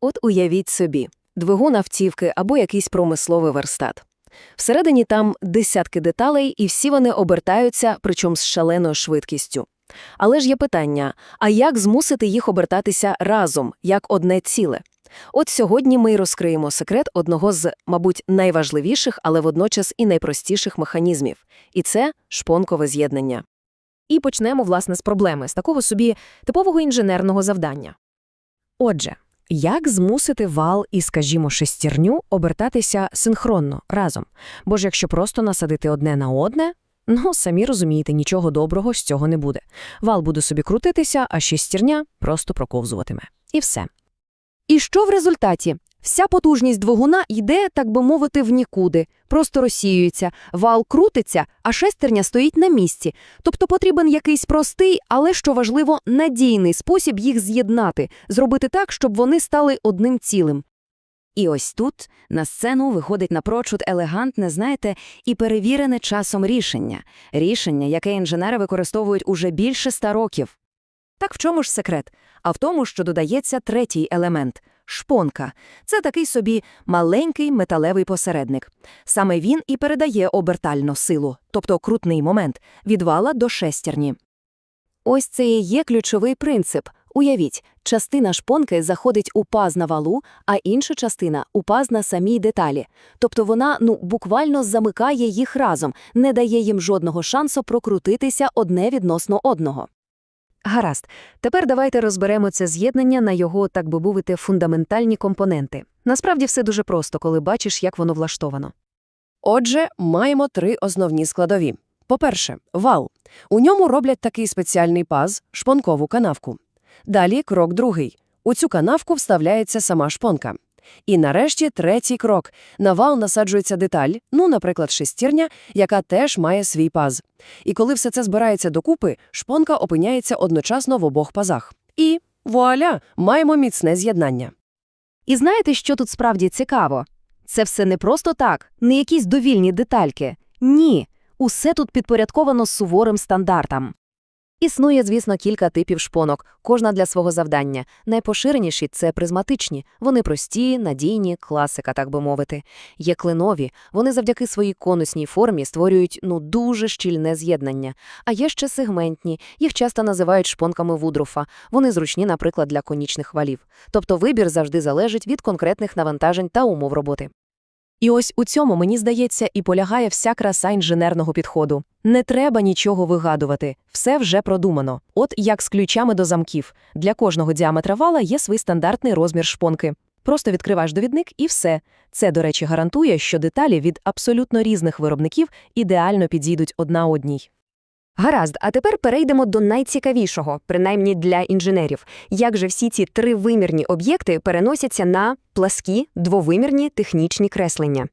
От уявіть собі, двигун автівки або якийсь промисловий верстат. Всередині там десятки деталей, і всі вони обертаються, причому з шаленою швидкістю. Але ж є питання, а як змусити їх обертатися разом, як одне ціле? От сьогодні ми й розкриємо секрет одного з, мабуть, найважливіших, але водночас і найпростіших механізмів. І це шпонкове з'єднання. І почнемо, власне, з проблеми, з такого собі типового інженерного завдання. Отже, як змусити вал і, скажімо, шестерню обертатися синхронно, разом? Бо ж якщо просто насадити одне на одне, ну, самі розумієте, нічого доброго з цього не буде. Вал буде собі крутитися, а шестерня просто проковзуватиме. І все. І що в результаті? Вся потужність двигуна йде, так би мовити, в нікуди, просто розсіюється, вал крутиться, а шестерня стоїть на місці. Тобто потрібен якийсь простий, але, що важливо, надійний спосіб їх з'єднати, зробити так, щоб вони стали одним цілим. І ось тут на сцену виходить напрочуд елегантне, знаєте, і перевірене часом рішення. Рішення, яке інженери використовують уже більше ста років. Так в чому ж секрет? А в тому, що додається третій елемент – шпонка. Це такий собі маленький металевий посередник. Саме він і передає обертальну силу, тобто крутний момент, від вала до шестерні. Ось це і є ключовий принцип. Уявіть, частина шпонки заходить у паз на валу, а інша частина – у паз на самій деталі. Тобто вона, ну, буквально замикає їх разом, не дає їм жодного шансу прокрутитися одне відносно одного. Гаразд. Тепер давайте розберемо це з'єднання на його, так би мовити, фундаментальні компоненти. Насправді все дуже просто, коли бачиш, як воно влаштовано. Отже, маємо три основні складові. По-перше, вал. У ньому роблять такий спеціальний паз – шпонкову канавку. Далі крок другий. У цю канавку вставляється сама шпонка. І нарешті третій крок. На вал насаджується деталь, ну, наприклад, шестірня, яка теж має свій паз. І коли все це збирається докупи, шпонка опиняється одночасно в обох пазах. І вуаля, маємо міцне з'єднання. І знаєте, що тут справді цікаво? Це все не просто так, не якісь довільні детальки. Ні, усе тут підпорядковано суворим стандартам. Існує, звісно, кілька типів шпонок, кожна для свого завдання. Найпоширеніші – це призматичні. Вони прості, надійні, класика, так би мовити. Є клинові, вони завдяки своїй конусній формі створюють, ну, дуже щільне з'єднання. А є ще сегментні, їх часто називають шпонками Вудруфа. Вони зручні, наприклад, для конічних валів. Тобто вибір завжди залежить від конкретних навантажень та умов роботи. І ось у цьому, мені здається, і полягає вся краса інженерного підходу. Не треба нічого вигадувати, все вже продумано. От як з ключами до замків. Для кожного діаметра вала є свій стандартний розмір шпонки. Просто відкриваєш довідник і все. Це, до речі, гарантує, що деталі від абсолютно різних виробників ідеально підійдуть одна одній. Гаразд, а тепер перейдемо до найцікавішого, принаймні для інженерів. Як же всі ці тривимірні об'єкти переносяться на пласкі, двовимірні технічні креслення?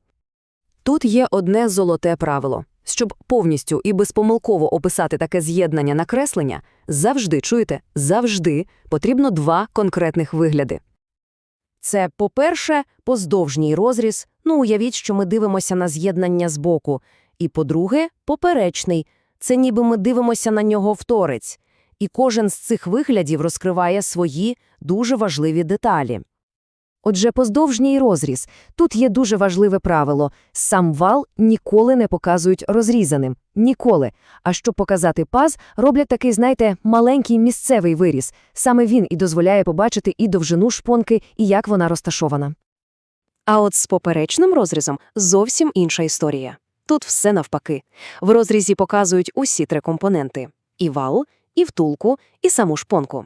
Тут є одне золоте правило. Щоб повністю і безпомилково описати таке з'єднання на креслення, завжди, чуєте, завжди потрібно два конкретних вигляди. Це, по-перше, поздовжній розріз, ну уявіть, що ми дивимося на з'єднання збоку, і, по-друге, поперечний, це ніби ми дивимося на нього вторець. І кожен з цих виглядів розкриває свої дуже важливі деталі. Отже, поздовжній розріз. Тут є дуже важливе правило. Сам вал ніколи не показують розрізаним. Ніколи. А щоб показати паз, роблять такий, знаєте, маленький місцевий виріз. Саме він і дозволяє побачити і довжину шпонки, і як вона розташована. А от з поперечним розрізом зовсім інша історія. Тут все навпаки. В розрізі показують усі три компоненти – і вал, і втулку, і саму шпонку.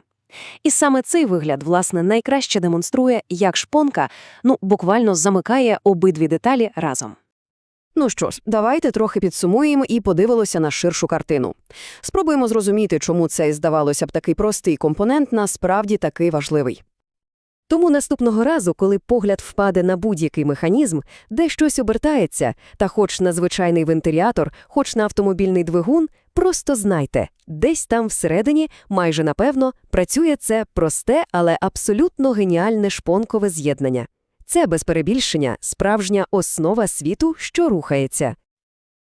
І саме цей вигляд, власне, найкраще демонструє, як шпонка, ну, буквально замикає обидві деталі разом. Ну що ж, давайте трохи підсумуємо і подивилося на ширшу картину. Спробуємо зрозуміти, чому цей, здавалося б, такий простий компонент насправді такий важливий. Тому наступного разу, коли погляд впаде на будь-який механізм, де щось обертається, та хоч на звичайний вентилятор, хоч на автомобільний двигун, просто знайте, десь там всередині, майже напевно, працює це просте, але абсолютно геніальне шпонкове з'єднання. Це, без перебільшення, справжня основа світу, що рухається.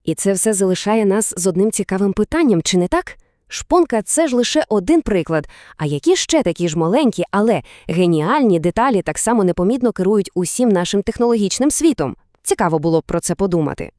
І це все залишає нас з одним цікавим питанням, чи не так? Шпонка це ж лише один приклад. А які ще такі ж маленькі, але геніальні деталі так само непомітно керують усім нашим технологічним світом? Цікаво було б про це подумати.